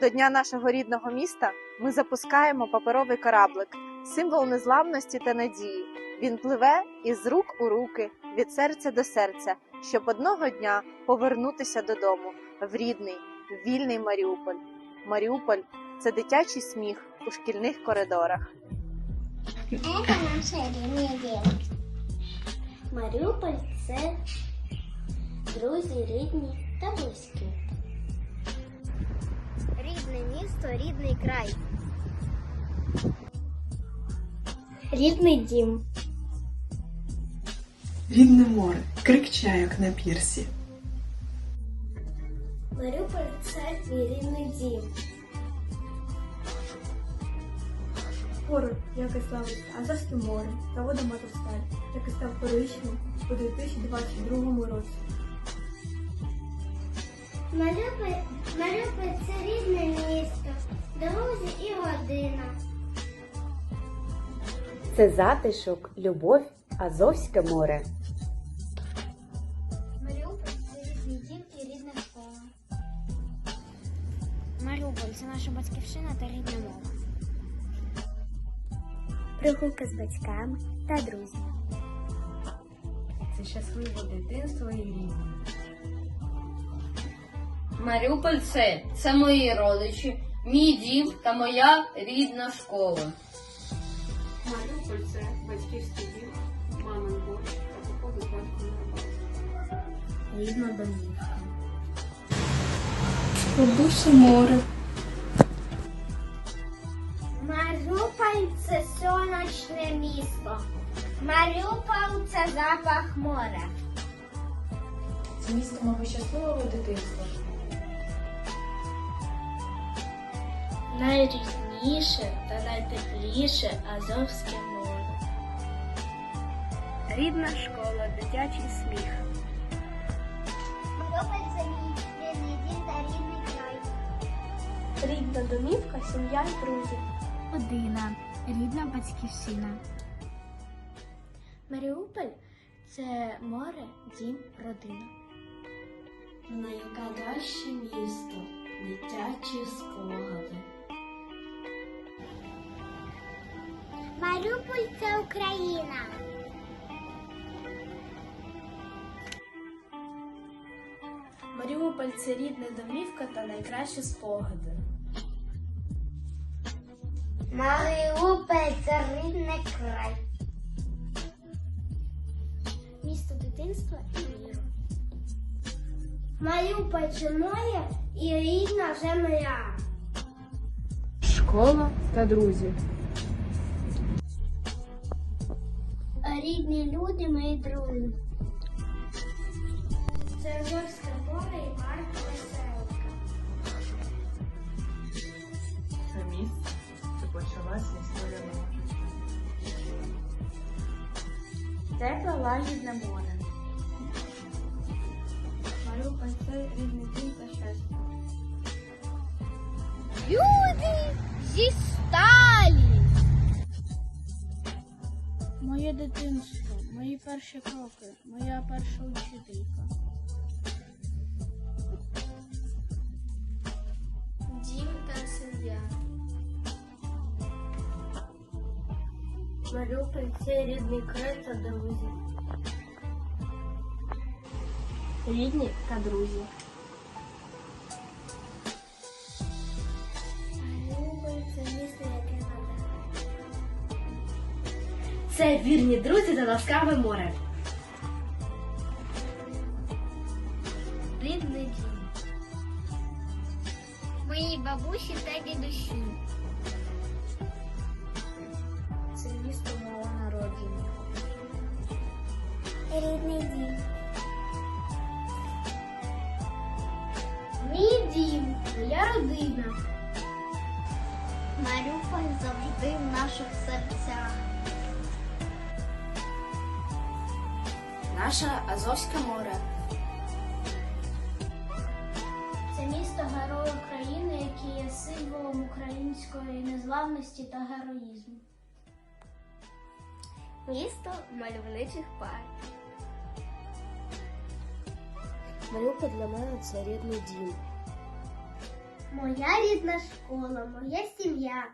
До Дня нашого рідного міста ми запускаємо паперовий кораблик, символ незламності та надії. Він пливе із рук у руки, від серця до серця, щоб одного дня повернутися додому в рідний, вільний Маріуполь. Маріуполь це дитячий сміх у шкільних коридорах. Это наша рідні дівчатки. Маріуполь це друзі, рідні та близькі. Рідне місто, рідний край. Рідний дім. Рідне море, крик чайок на пірсі. Маріуполь це мій рідний дім. Поруч, як і славиться Азовське море та вода Матовсталь, який став коричневим у 2022 році. Маріуполь, Маріуполь це рідне місто, друзі і родина. Це затишок, любов, Азовське море. Маріуполь це рідний дім і рідна школа. Маріуполь це наша батьківщина та рідна мова. Прогулка з батьками та друзями. Це щасливе дитинство і рідні. Маріуполь це, це мої родичі, мій дім та моя рідна школа. Маріуполь це батьківський дім, мамин борщ та походи з батьком на. Рідна домівка. Бабуся море. Маріуполь це сонячне місто. Маріуполь це запах моря. Це місто мого щасливого дитинства. Найрідніше та найтепліше Азовське море. Рідна школа, дитячий сміх. Маріуполь це мій рідний дім та рідний край. Рідна домівка, сім'я і друзі. Родина, рідна батьківщина. Маріуполь це море, дім, родина. Найкраще місто, дитячі спогади. Україна. Маріуполь це рідна домівка та найкращі спогади. Маріуполь це рідний край. Місто дитинства і міру. Маріуполь це моє і рідна земля. Школа та друзі. Рідні люди, мої друзі. Це Азовське море і Марка Веселка. Це місце, де почалася історія мого. Тепле лагідне море. Маріуполь це рідний дім та щастя. Люди зі сталі. Моє дитинство, мої перші кроки, моя перша учителька. Дім та сім'я. Маріуполь це рідний край та друзі. Рідні та друзі. Це вірні друзі та ласкаве море. Рідний дім. Мої бабусі та дідусі. Це місто мого народження. Рідний дім. Мій дім, моя родина. Маріуполь завжди в наших серцях. Наше Азовське море. Це місто Герой України, яке є символом української незламності та героїзму. Місто мальовничих парків. Маріуполь для мене це рідний дім. Моя рідна школа, моя сім'я.